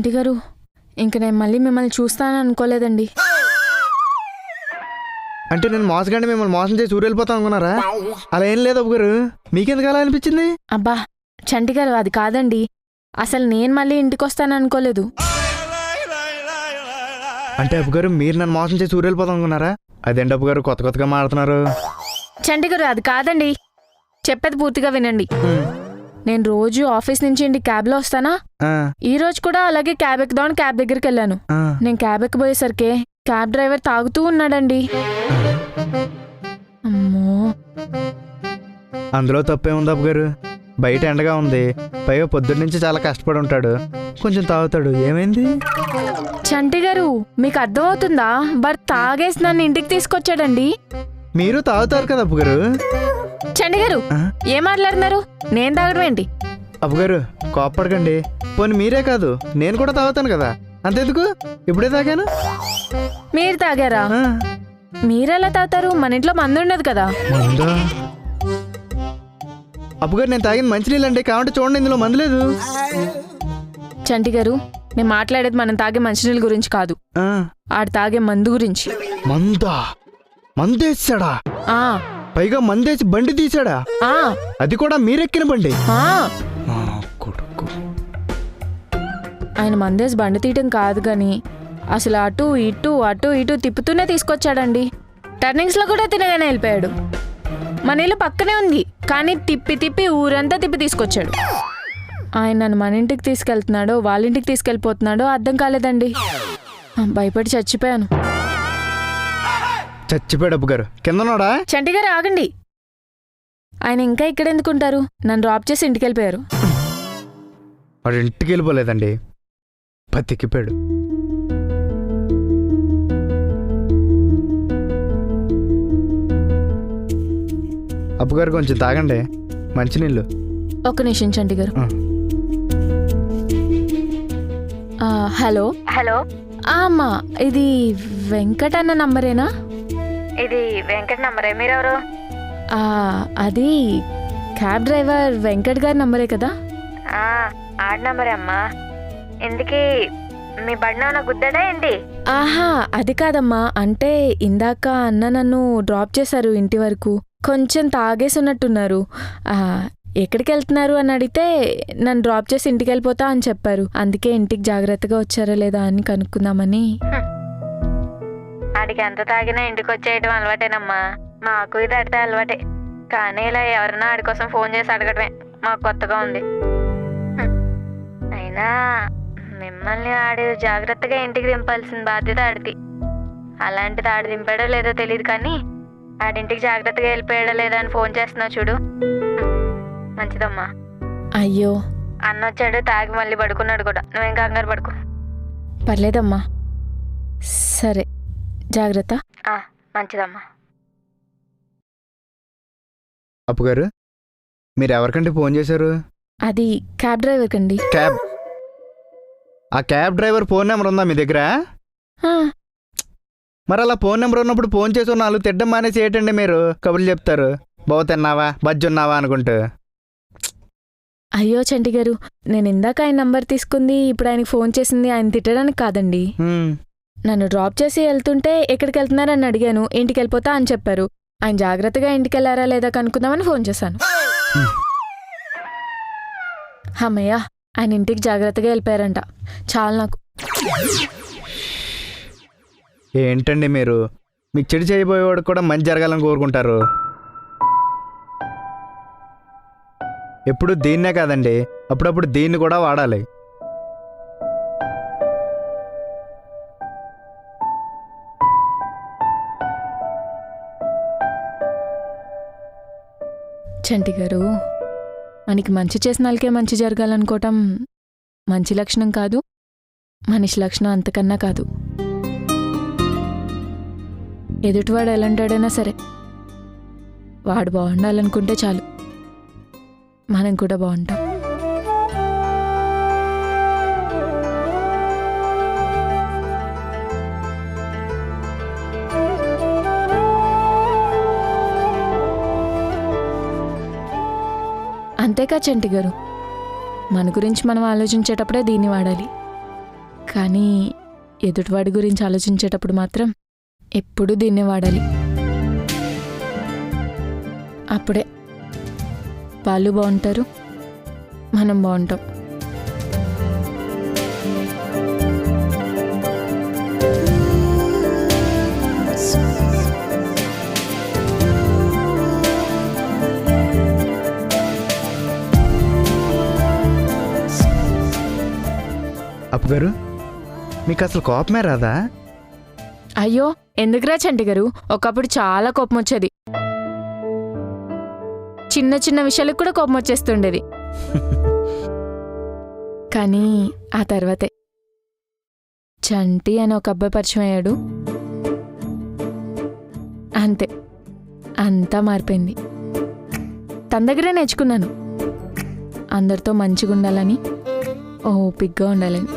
చంటి గారు ఇంక నేను మళ్ళీ మిమ్మల్ని చూస్తానని అనుకోలేదండి. అంటే నేను మోసగాండి మిమ్మల్ని మోసం చేసి ఊరు వెళ్ళిపోతాం అనుకున్నారా? అలా ఏం లేదు అప్పు గారు. మీకెందుకు అలా అనిపించింది? అబ్బా చంటి గారు అది కాదండి. అసలు నేను మళ్ళీ ఇంటికి వస్తాను అనుకోలేదు. అంటే అప్పు గారు మీరు నన్ను మోసం చేసి ఊరు వెళ్ళిపోతాం అనుకున్నారా? అదేంటి అప్పు గారు కొత్త కొత్తగా మాడుతున్నారు చంటి గారు అది కాదండి. చెప్పేది పూర్తిగా వినండి. నేను రోజు ఆఫీస్ నుంచి ఇంటికి క్యాబ్లో వస్తానా? ఆ, ఈ రోజు కూడా అలాగే క్యాబ్ ఎక్కుదామని క్యాబ్ దగ్గరికి వెళ్ళాను. నేను క్యాబ్ ఎక్కబోయేసరికి క్యాబ్ డ్రైవర్ తాగుతూ ఉన్నాడండి. అమ్మో. అందులో తప్పే ఉంది గారు బయట ఎండగా ఉంది. పైగా పొద్దున్న నుంచి చాలా కష్టపడి ఉంటాడు. కొంచెం తాగుతాడు. ఏమైంది? చంటి గారు మీకు అర్థమవుతుందా? బట్ తాగేసి నన్ను ఇంటికి తీసుకొచ్చాడండి. మీరు తాగుతారు కదా అప్పు గారు చంటి గారు ఆ? ఏం మాట్లాడుతున్నారు? నేను తాగడం ఏంటి? అప్పు గారు కోప్పడకండి. పోనీ మీరే కాదు నేను కూడా తాగుతాను కదా. అంతెందుకు? ఇప్పుడే తాగాను. మీరు తాగారా? మీరెలా తాగుతారు? మన ఇంట్లో మందు ఉండదు కదా. మందా? అప్పు గారు నేను తాగిన మంచినీళ్ళు అండి కాబట్టి చూడండి ఇందులో మందు లేదు. చంటి గారు నేను మాట్లాడేది మనం తాగే మంచినీళ్ళ గురించి కాదు. ఆడు తాగే మందు గురించి. మందా? మందేసాడా ఆ. పైగా మందేసి బండి తీసాడా ఆ. అది కూడా మీరెక్కిన బండి. ఆ. నా కొడుకు. ఆయన మందేసి బండి తీయటం కాదు కానీ అసలు అటు ఇటు అటు ఇటు తిప్పుతూనే తీసుకొచ్చాడండి. టర్నింగ్స్లో కూడా తినగానే వెళ్ళిపోయాడు. మన ఇల్లు పక్కనే ఉంది కానీ తిప్పి తిప్పి ఊరంతా తిప్పి తీసుకొచ్చాడు. ఆయన నన్ను మన ఇంటికి తీసుకెళ్తున్నాడో వాళ్ళ ఇంటికి తీసుకెళ్ళిపోతున్నాడో అర్థం కాలేదండి. భయపడి చచ్చిపోయాను. చచ్చిపోయాడు అప్పు గారు. కింద ఉన్నాడా చంటి గారు ఆగండి. ఆయన ఇంకా ఇక్కడ ఎందుకుంటారు నన్ను డ్రాప్ చేసి ఇంటికి వెళ్ళిపోయారు వాడు ఇంటికి వెళ్ళిపోలేదండి బతికిపోయాడు. అప్పు గారు కొంచెం తాగండి. మంచినీళ్ళు. ఒక నిమిషం చంటి గారు. ఆ. ఆ, హలో. హలో. ఆ, అమ్మా ఇది వెంకట్ అన్న నంబరేనా? ఇది వెంకట నంబరే మీరెవరు? అది క్యాబ్ డ్రైవర్ వెంకట్ గారి నంబరే కదా? ఆ, ఆడ నంబరే అమ్మా. ఇందుకీ మీ బడిన ఉన్న గుద్దడా ఏంటి? ఆహా అది కాదమ్మా. అంటే ఇందాక అన్న నన్ను డ్రాప్ చేశారు ఇంటి వరకు. కొంచెం తాగేసి ఉన్నట్టున్నారు ఆ, ఎక్కడికి వెళ్తున్నారు అని అడిగితే నన్ను డ్రాప్ చేసి ఇంటికి వెళ్ళిపోతా అని చెప్పారు. అందుకే ఇంటికి జాగ్రత్తగా వచ్చారా లేదా అని కనుక్కుందామని. ఆడికి ఎంత తాగినా ఇంటికి వచ్చేయటం అలవాటేనమ్మా. మాకు ఇది అడితే అలవాటే. కానీ ఇలా ఎవరైనా ఆడి కోసం ఫోన్ చేసి అడగటమే. మాకు కొత్తగా ఉంది. అయినా మిమ్మల్ని ఆడు జాగ్రత్తగా ఇంటికి దింపాల్సిన బాధ్యత ఆడిది. అలాంటిది ఆడు దింపాడో లేదో తెలియదు కానీ ఆడింటికి జాగ్రత్తగా వెళ్ళిపోయాడో లేదో అని ఫోన్ చేస్తున్నావు చూడు. మంచిదమ్మా. అయ్యో. అన్న వచ్చాడు తాగి మళ్ళీ పడుకున్నాడు కూడా. నువ్వేం కంగారు పడుకో. పర్లేదమ్మా. సరే. జాగ్రత్త. ఆ, మంచిదమ్మా. అప్పు గారు మీరు ఎవరికంటే ఫోన్ చేశారు? అది క్యాబ్ డ్రైవర్ కండి. క్యాబ్? ఆ క్యాబ్ డ్రైవర్ ఫోన్ నెంబర్ ఉందా మీ దగ్గర? ఆ, మరి అలా ఫోన్ నెంబర్ ఉన్నప్పుడు ఫోన్ చేసి నాలుగు తిడ్డం మానేసి ఏంటండి మీరు కబుర్లు చెప్తారు. బావ తిన్నావా? బజ్జున్నావా అనుకుంటూ. అయ్యో చంటి గారు నేను ఇందాక ఆయన నంబర్ తీసుకుంది ఇప్పుడు ఆయనకి ఫోన్ చేసింది ఆయన తిట్టడానికి కాదండి. హ్మ్. నన్ను డ్రాప్ చేసి వెళ్తుంటే ఎక్కడికి వెళ్తున్నారని అడిగాను ఇంటికి వెళ్ళిపోతా అని చెప్పారు. ఆయన జాగ్రత్తగా ఇంటికి వెళ్ళారా లేదా కనుక్కుందామని ఫోన్ చేశాను. అమ్మయ్య ఆయన ఇంటికి జాగ్రత్తగా వెళ్ళిపోయారంట. చాలు నాకు. ఏంటండి మీరు? మీకు చెడు చేయబోయేవాడు కూడా మంచి జరగాలని కోరుకుంటారు. ఎప్పుడు దీన్నే కాదండి అప్పుడప్పుడు దీన్ని కూడా వాడాలి. చంటి గారు. మనకి మంచి చేసిన వాళ్ళకే మంచి జరగాలనుకోవటం మంచి లక్షణం కాదు. మనిషి లక్షణం అంతకన్నా కాదు. ఎదుటివాడు ఎలాంటాడైనా సరే. వాడు బాగుండాలనుకుంటే చాలు. మనం కూడా బాగుంటాం. అంతేకా చంటి గారు. మన గురించి మనం ఆలోచించేటప్పుడే దీన్ని వాడాలి. కానీ ఎదుటివాడి గురించి ఆలోచించేటప్పుడు మాత్రం ఎప్పుడూ దీన్నే వాడాలి. అప్పుడే వాళ్ళు బాగుంటారు మనం బాగుంటాం. అప్పుగారు మీకు అసలు కోపమే రాదా? అయ్యో ఎందుకురా చంటి గారు? ఒకప్పుడు చాలా కోపం వచ్చేది. చిన్న చిన్న విషయాలకు కూడా కోపం వచ్చేస్తుండేది. కానీ ఆ తర్వాతే. చంటి అని ఒక అబ్బాయి పరిచయం అయ్యాడు. అంతే. అంతా మారిపోయింది. తన దగ్గరే నేర్చుకున్నాను. అందరితో మంచిగా ఉండాలని ఓపిక్గా ఉండాలండి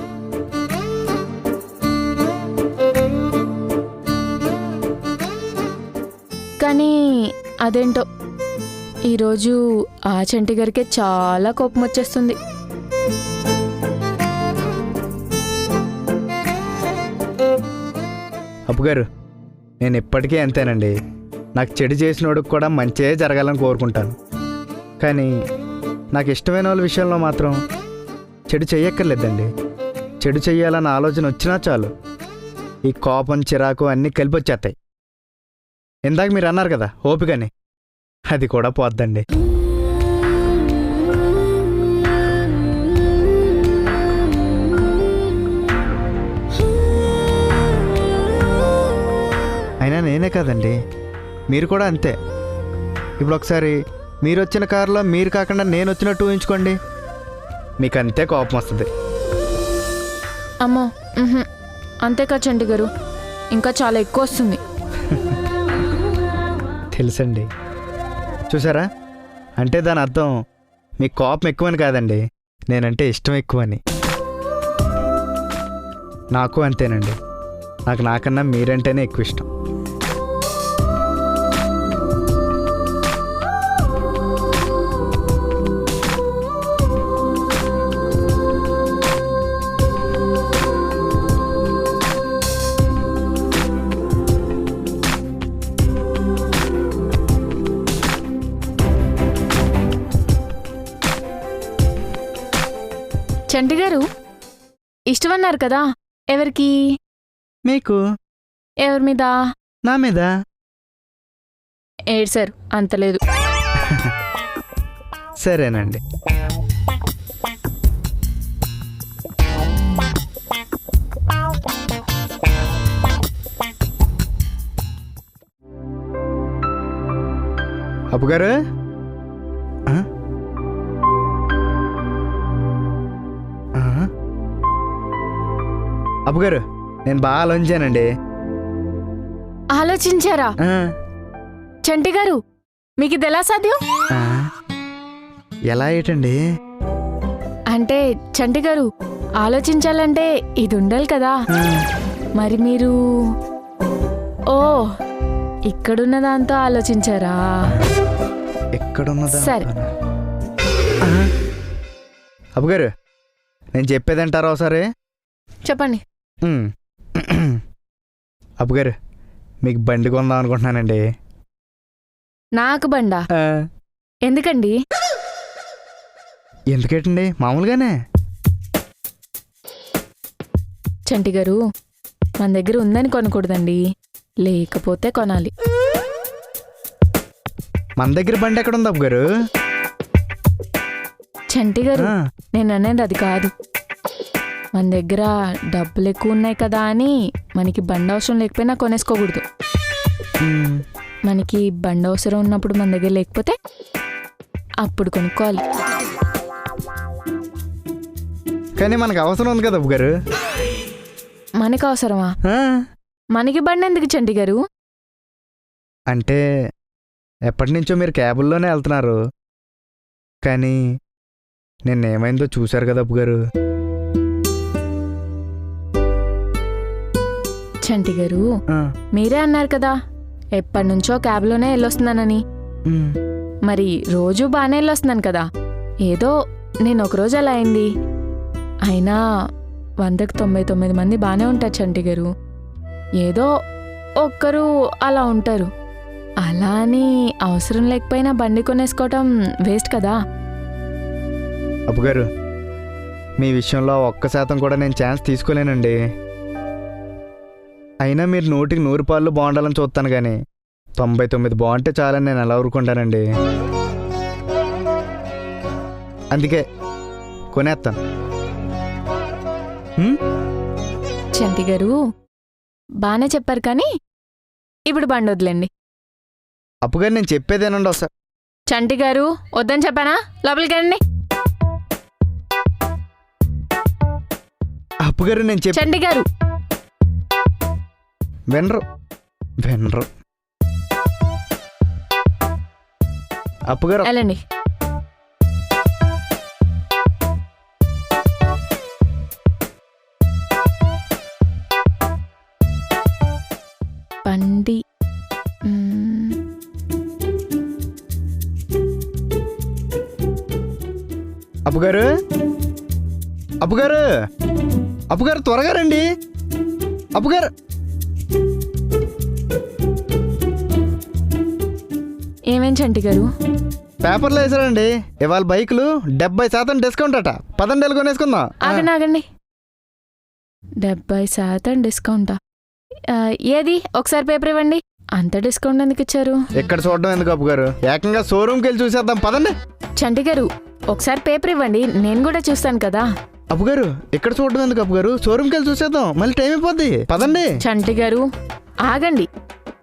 కానీ అదేంటో ఈరోజు ఆ చంటి గారికే చాలా కోపం వచ్చేస్తుంది. అప్పుగారు నేను ఇప్పటికీ అంతేనండి. నాకు చెడు చేసినోడికి కూడా మంచే జరగాలని కోరుకుంటాను. కానీ నాకు ఇష్టమైన వాళ్ళ విషయంలో మాత్రం చెడు చెయ్యక్కర్లేదండి. చెడు చెయ్యాలన్న ఆలోచన వచ్చినా చాలు. ఈ కోపం చిరాకు అన్నీ కలిపి వచ్చేస్తాయి ఇందాక మీరు అన్నారు కదా ఓపికని. అది కూడా పోద్దండి. అయినా నేనే కదండి. మీరు కూడా అంతే. ఇప్పుడు ఒకసారి మీరు వచ్చిన కారులో మీరు కాకుండా నేను వచ్చినట్టు ఊహించుకోండి. మీకు అంతే కోపం వస్తుంది. అమ్మో అంతేకా చంటి గారు? ఇంకా చాలా ఎక్కువ వస్తుంది. తెలుసండి. చూసారా? అంటే దాని అర్థం మీకు కోపం ఎక్కువని కాదండి. నేనంటే ఇష్టం ఎక్కువని. నాకు అంతేనండి. నాకు నాకన్నా మీరంటేనే ఎక్కువ ఇష్టం. చంటి గారు ఇష్టమన్నారు కదా ఎవరికి? మీకు? ఎవరి మీద? నా మీద? ఏడ్సారు అంతలేదు సరేనండి. అప్పుగారు అప్పుగారు నేను బాగా ఆలోచించానండి. ఆలోచించారా? ఆ, చంటి గారు మీకు ఇది ఎలా సాధ్యం? ఆ. ఎలా ఏటండి? అంటే చంటి గారు ఆలోచించాలంటే ఇది ఉండాలి కదా. ఆ, మరి మీరు ఓ ఇక్కడున్న దాంతో ఆలోచించారా? ఎక్కడున్నదా సరే. అప్పుగారు నేను చెప్పేదంటారా ఒకసారి? చెప్పండి. అప్పుగారు మీకు బండి కొందాం అనుకుంటున్నానండి. నాకు బండా? ఎందుకండి? ఎందుకేటండి? మామూలుగానే. చంటి గారు మన దగ్గర ఉందని కొనకూడదండి. లేకపోతే కొనాలి. మన దగ్గర బండి ఎక్కడ ఉంది అప్పుగారు చంటి గారు నేను అనేది అది కాదు. మన దగ్గర డబ్బులు ఎక్కువ ఉన్నాయి కదా అని మనకి బండి అవసరం లేకపోయినా కొనేసుకోకూడదు. మనకి బండి అవసరం ఉన్నప్పుడు మన దగ్గర లేకపోతే అప్పుడు కొనుక్కోవాలి. కానీ మనకు అవసరం ఉంది కదా అప్పుగారు మనకి అవసరమా మనకి బండి ఎందుకు చంటి గారు? అంటే ఎప్పటి నుంచో మీరు క్యాబుల్లోనే వెళ్తున్నారు. కానీ నిన్నేమైందో చూశారు కదా అప్పుగారు చంటి గారు. మీరే అన్నారు కదా ఎప్పటి నుంచో క్యాబ్లోనే వెళ్ళొస్తున్నానని. మరి రోజు బాగానే వెళ్ళొస్తున్నాను కదా ఏదో నేను ఒకరోజు అలా అయింది. అయినా వందకు తొంభై తొమ్మిది మంది బాగానే ఉంటారు చంటి గారు. ఏదో ఒక్కరు అలా ఉంటారు. అలా అని అవసరం లేకపోయినా బండి కొనేసుకోవటం వేస్ట్ కదా. అప్పుగారు మీ విషయంలో ఒక్క శాతం కూడా నేను ఛాన్స్ తీసుకోలేనండి. అయినా మీరు నూటికి నూరు పాళ్ళు బాగుండాలని చూస్తాను కానీ తొంభై తొమ్మిది బాగుంటే చాలని నేను ఎలా ఊరుకుంటానండి? అందుకే కొనేస్తాను? చంటి గారు బాగానే చెప్పారు కానీ ఇప్పుడు బండి వదిలేండి. అప్పుగారు నేను చెప్పేదేనండి ఒకసారి చంటి గారు వద్దని చెప్పానా? లోపలికి రండి. అప్పుగారు నేను చెప్ప చంటి గారు వినరు. వినరు. అప్పుగారు వెళ్ళండి. బండి. అప్పుగారు అప్పుగారు అప్పుగారు త్వరగా రండి. అప్పుగారు ఏమేం చంటి గారు? పేపర్లో వేసారండి ఇవాళ బైకులు డెబ్బై శాతం డిస్కౌంట్ అట. పదండి వెళ్ళి కొనేసుకుందాం ఆగండి ఆగండి. డెబ్బై శాతం డిస్కౌంటా ఆ, ఏది? ఒకసారి పేపర్ ఇవ్వండి. అంత డిస్కౌంట్ ఎందుకు ఇచ్చారు? ఇక్కడ చూడడం ఎందుకు అప్పుగారు ఏకంగా షోరూమ్కి వెళ్ళి చూసేద్దాం. పదండి. చంటి గారు ఒకసారి పేపర్ ఇవ్వండి. నేను కూడా చూస్తాను కదా. అప్పుగారు ఇక్కడ చూడడం ఎందుకు అప్పుగారు షోరూమ్కి వెళ్ళి చూసేద్దాం. మళ్ళీ టైం అయిపోద్ది. పదండి. చంటి గారు ఆగండి.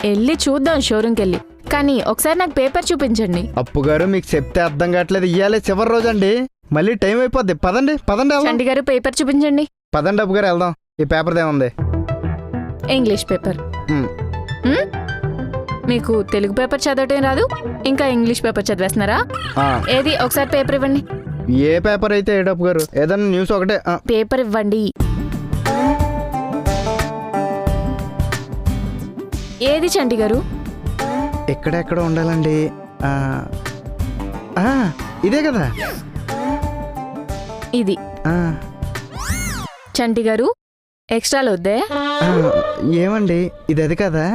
వెళ్ళి చూద్దాం షోరూమ్కి వెళ్ళి. కానీ ఒకసారి నాకు పేపర్ చూపించండి. అప్పుగారు మీకు చెప్తే అర్థం కావట్లేదు. ఇయ్యాలే చివరి రోజు అండి మళ్ళీ టైం అయిపోద్ది. పదండి పదండి వెళ్దాం. చంటి గారు పేపర్ చూపించండి. పదండి అప్పుగారు వెళ్దాం. ఈ పేపర్ ఏముంది ఇంగ్లీష్ పేపర్. హ్మ్? మీకు తెలుగు పేపర్ చదవటం రాదు ఇంకా ఇంగ్లీష్ పేపర్ చదివేస్తున్నారా? ఆ, ఏది? ఒకసారి పేపర్ ఇవ్వండి. ఏ పేపర్ అయితే ఏడప్పు గారు ఏదన్నా న్యూస్ ఒకటే. ఆ, పేపర్ ఇవ్వండి. ఏది చంటి గారు? ఎక్కడెక్కడ ఉండాలండి. ఇదే కదా? ఇది. చంటి గారు ఎక్స్ట్రాలు వద్దే ఏమండి? ఇది అది కదా?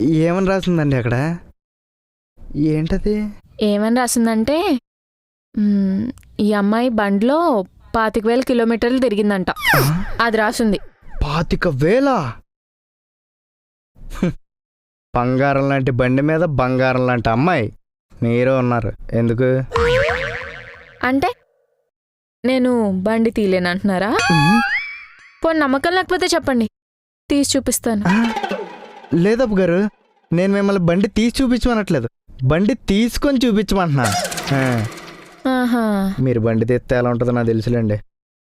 ఏమని రాసిందండి అక్కడ? ఏంటది? ఏమని రాసిందంటే ఈ అమ్మాయి బండ్లో పాతిక వేల కిలోమీటర్లు తిరిగిందంట. అది రాసింది. పాతిక వేల. బంగారం లాంటి బండి మీద బంగారం లాంటి అమ్మాయి. మీరే ఉన్నారు. ఎందుకు? అంటే నేను బండి తీలేనంటున్నారా పోనీ నమ్మకం లేకపోతే చెప్పండి. తీసి చూపిస్తాను. లేదప్పు గారు నేను మిమ్మల్ని బండి తీసి చూపించమనట్లేదు. బండి తీసుకొని చూపించమంటున్నా ఆ, ఆహా. మీరు బండి తెస్తే ఎలా ఉంటుందో నాకు తెలుసులేండి.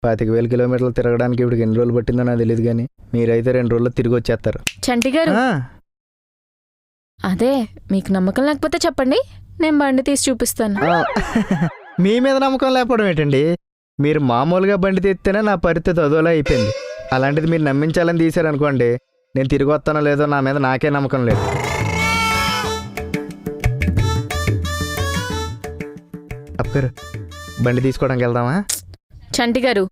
పాతిక వేల కిలోమీటర్లు తిరగడానికి ఇప్పుడు ఎన్ని రోజులు పట్టిందో నాకు తెలియదు కానీ మీరైతే రెండు రోజుల్లో తిరిగి వచ్చేస్తారు. చంటి గారు. ఆ, అదే మీకు నమ్మకం లేకపోతే చెప్పండి. నేను బండి తీసి చూపిస్తాను. మీ మీద నమ్మకం లేకపోవడం ఏంటండి? మీరు మామూలుగా బండి తెస్తేనే నా పరిస్థితి అదోలా అయిపోయింది. అలాంటిది మీరు నమ్మించాలని తీశారనుకోండి నేను తిరిగి వస్తానో లేదో నా మీద నాకే నమ్మకం లేదు. అప్పగారు బండి తీసుకోవడానికి వెళ్దామా? చంటి గారు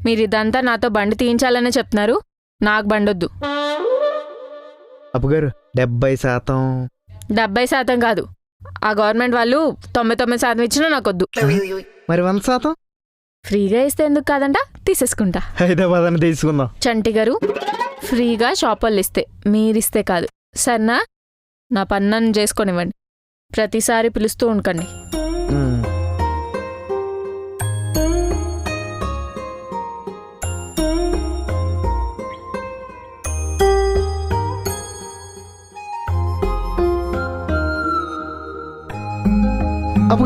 మీరు ఇదంతా నాతో బండి తీయించాలనే చెప్తున్నారు. నాకు బండొద్దు. అప్పగారు డెబ్బై శాతం. డెబ్బై శాతం కాదు. ఆ గవర్నమెంట్ వాళ్ళు తొంభై తొమ్మిది శాతం ఇచ్చినా నాకొద్దు. మరి వంద శాతం? ఫ్రీగా ఇస్తే ఎందుకు కాదంట? తీసేసుకుంటా. హైదరాబాద్ అని తీసుకుందాం. చంటి గారు ఫ్రీగా షాప్ వాళ్ళు ఇస్తే మీరిస్తే కాదు. సరేనా? నా పన్నను చేసుకొనివ్వండి. ప్రతిసారి పిలుస్తూ ఉండకండి ఉమ్.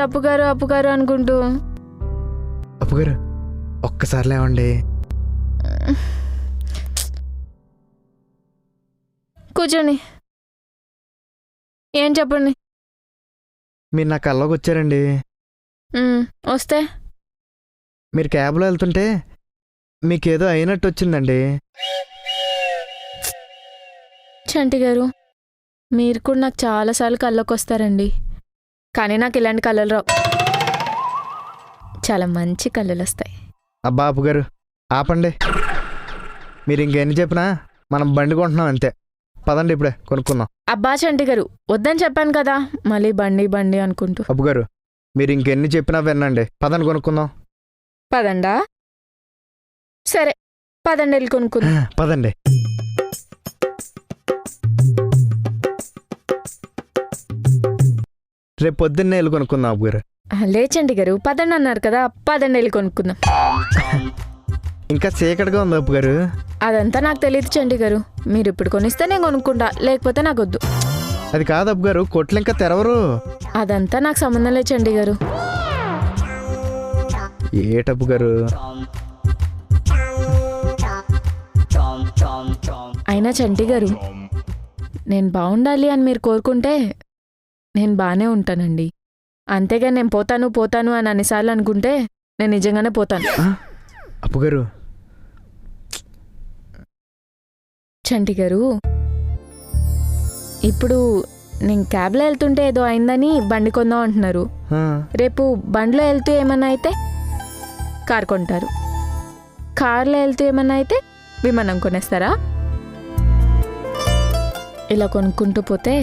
చంటి గారు ఈ టైంలో వచ్చి అప్పు గారు అప్పు గారు అనుకుంటూ. అప్పగారు ఒక్కసారి లేవండి. కూర్చోండి. ఏం చెప్పండి? మీరు నా కల్లోకి వచ్చారండి. వస్తే. మీరు క్యాబ్లో వెళ్తుంటే మీకేదో అయినట్టు వచ్చిందండి. చంటి గారు మీరు కూడా నాకు చాలాసార్లు కళ్ళకి వస్తారండి. కానీ నాకు ఇలాంటి కళలు రావు. చాలా మంచి కళలు వస్తాయి. అబ్బా అప్పు గారు ఆపండి. మీరు ఇంకెన్ని చెప్పినా మనం బండి కొంటున్నాం అంతే. పదండి ఇప్పుడే కొనుక్కుందాం. అబ్బా చంటి గారు వద్దని చెప్పాను కదా మళ్ళీ బండి బండి అనుకుంటూ. అప్పు గారు మీరు ఇంకెన్ని చెప్పినా వినండి. పదండి కొనుక్కుందాం. పదండా? సరే పదండి వెళ్ళి కొనుక్కుందాం. పదండి. రేపు పొద్దున్నే వెళ్ళి కొనుక్కుందాం అప్పు గారు. లేచండి గారు. పదండి అన్నారు కదా పదండి వెళ్ళి కొనుక్కుందాం. ఇంకా చీకటిగా ఉంది అప్పు గారు. అదంతా నాకు తెలియదు చండి గారు. మీరు ఇప్పుడు కొనిస్తే నేను కొనుక్కుంటా లేకపోతే నాకు వద్దు. అది కాదు అప్పు గారు కొట్లు ఇంకా తెరవరు. అదంతా నాకు సంబంధం లేదు చండి గారు. ఏటప్పు గారు? అయినా చంటి గారు నేను బాగుండాలి అని మీరు కోరుకుంటే నేను బాగానే ఉంటానండి. అంతేగా నేను పోతాను పోతాను అని అన్నిసార్లు అనుకుంటే నేను నిజంగానే పోతాను. అప్పు గారు చంటి గారు ఇప్పుడు నేను క్యాబ్లో వెళ్తుంటే ఏదో అయిందని బండి కొందాం అంటున్నారు. రేపు బండిలో వెళ్తూ ఏమన్నా అయితే కార్ కొంటారు. కార్లో వెళ్తూ ఏమన్నా అయితే విమానం కొనేస్తారా? ఇలా కొనుక్కుంటూ పోతే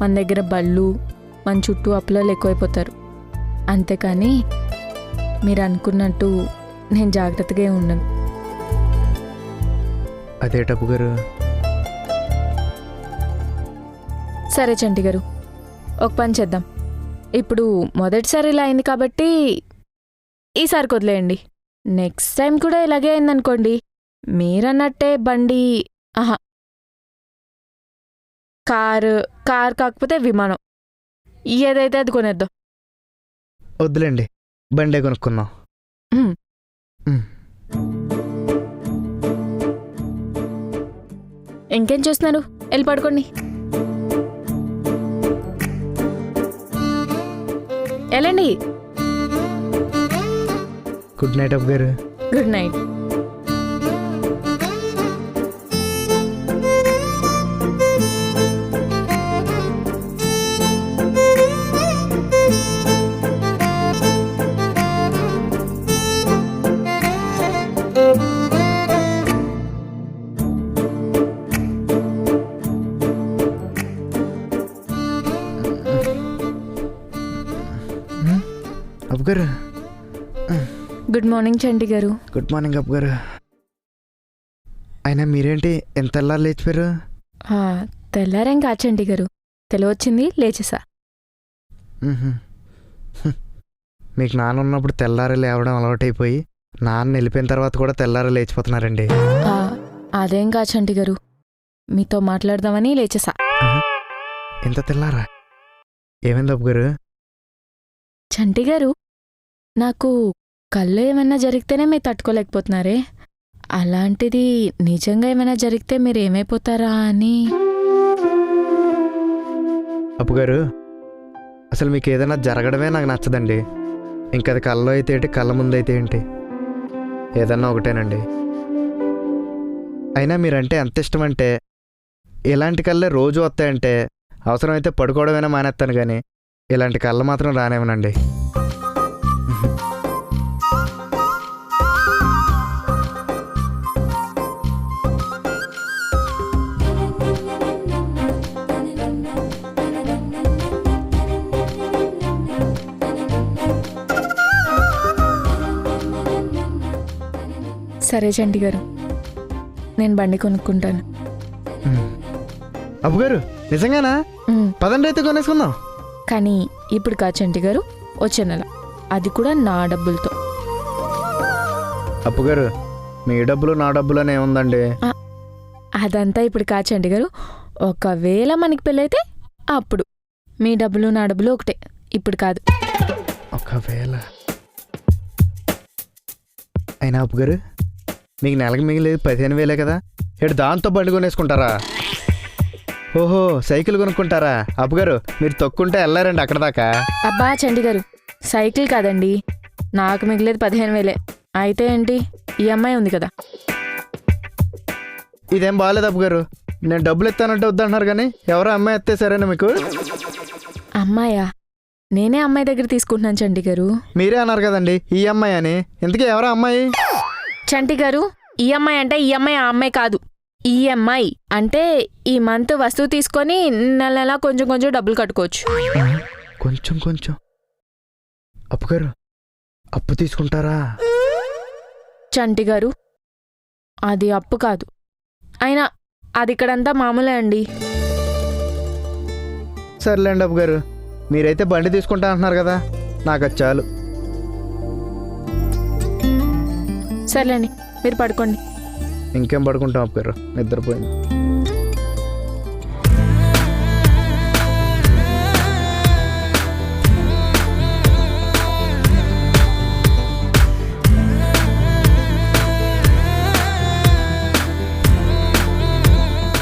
మన దగ్గర బళ్ళు మన చుట్టూ అప్పులలో ఎక్కువైపోతారు. అంతేకాని మీరు అనుకున్నట్టు నేను జాగ్రత్తగా ఉండను. అదేటప్పు గారు. సరే చంటి గారు ఒక పని చేద్దాం. ఇప్పుడు మొదటిసారి ఇలా అయింది కాబట్టి ఈసారి వదిలేయండి నెక్స్ట్ టైం కూడా ఇలాగే అయిందనుకోండి మీరన్నట్టే బండి ఆహా కారు కార్ కాకపోతే విమానం. ఏదైతే అది కొనేద్దాం. వద్దులేండి బండే కొనుక్కుందాం. ఇంకేం చూస్తున్నారు? వెళ్ళి పడుకోండి. వెళ్ళండి గుడ్ నైట్ అప్పు గారు good night. Good morning Chanti గారు గుడ్ మార్నింగ్ అప్పు గారు అయినా మీరేంటి? ఎంత తెల్లారు లేచిపోయారు? తెల్లారేం కాచండి గారు తెలివచ్చింది లేచేసా. మీకు నాన్న ఉన్నప్పుడు తెల్లారి లేవడం అలవాటైపోయి నాన్న వెళ్ళిపోయిన తర్వాత కూడా తెల్లారి లేచిపోతున్నారండి. అదేం కాచండి గారు మీతో మాట్లాడదామని లేచేసా. ఇంత తెల్లారా? ఏమైంది అప్పు గారు చంటి గారు నాకు కళ్ళు ఏమైనా జరిగితేనే మీరు తట్టుకోలేకపోతున్నారే? అలాంటిది నిజంగా ఏమైనా జరిగితే మీరు ఏమైపోతారా అని? అప్పు గారు అసలు మీకు ఏదైనా జరగడమే నాకు నచ్చదండి. ఇంకా అది కళ్ళలో అయితే ఏంటి కళ్ళ ముందు అయితే ఏంటి? ఏదన్నా ఒకటేనండి. అయినా మీరంటే ఎంత ఇష్టం అంటే ఇలాంటి కళ్ళే రోజు వస్తాయంటే అవసరమైతే పడుకోవడమైనా మానేస్తాను కానీ ఇలాంటి కళ్ళు మాత్రం రానివ్వనండి సరే చంటి గారు. నేను బండి కొనుక్కుంటాను. అప్పు గారు నిజంగానా? పదండి అయితే కొనేసుకుందాం. కానీ ఇప్పుడు కా చంటి గారు వచ్చే నెల. అది కూడా నా డబ్బులతో. అప్పు గారు మీ డబ్బులు నా డబ్బులు అని ఏముందండి అదంతా ఇప్పుడు కాచండి గారు. ఒకవేళ మనకి పెళ్ళైతే అప్పుడు. మీ డబ్బులు నా డబ్బులు ఒకటే. ఇప్పుడు కాదు. ఒకవేళ. అయినా అప్పు గారు మీకు నెలకు మిగిలేదు పదిహేను వేలే కదా. ఇటు దాంతో బండి కొనేసుకుంటారా? ఓహో సైకిల్ కొనుక్కుంటారా? అప్పు గారు మీరు తొక్కుంటే వెళ్ళారండి అక్కడ దాకా. అబ్బా చండి గారు సైకిల్ కాదండి. నాకు మిగిలేదు పదిహేను వేలే. అయితే ఏంటి? ఈ అమ్మాయి ఉంది కదా. ఇదేం బాగాలేదు అప్పు గారు. నేను డబ్బులు ఇస్తానంటే వద్దంటున్నారు కానీ ఎవరో అమ్మాయి ఎత్తేసారేనా మీకు? అమ్మాయా? నేనే అమ్మాయి దగ్గర తీసుకుంటున్నాను చంటి గారు. మీరే అన్నారు కదండి ఈ అమ్మాయి అని. ఇంతకీ ఎవరో అమ్మాయి? చంటి గారు ఈ అమ్మాయి అంటే ఈ అమ్మాయి ఆ అమ్మాయి కాదు. ఈఎంఐ అంటే ఈ మంత్ వస్తువు తీసుకొని నెల నెల కొంచెం కొంచెం డబ్బులు కట్టుకోవచ్చు. కొంచెం కొంచెం. అప్పు గారు అప్పు తీసుకుంటారా? చంటి గారు అది అప్పు కాదు. అయినా అది ఇక్కడంతా మామూలే అండి. సర్లేండి అప్పు గారు మీరైతే బండి తీసుకుంటా అంటున్నారు కదా నాకు అది చాలు. సర్లేండి మీరు పడుకోండి. ఇంకేం పడుకుంటాం అప్పారు? నిద్రపోయింది.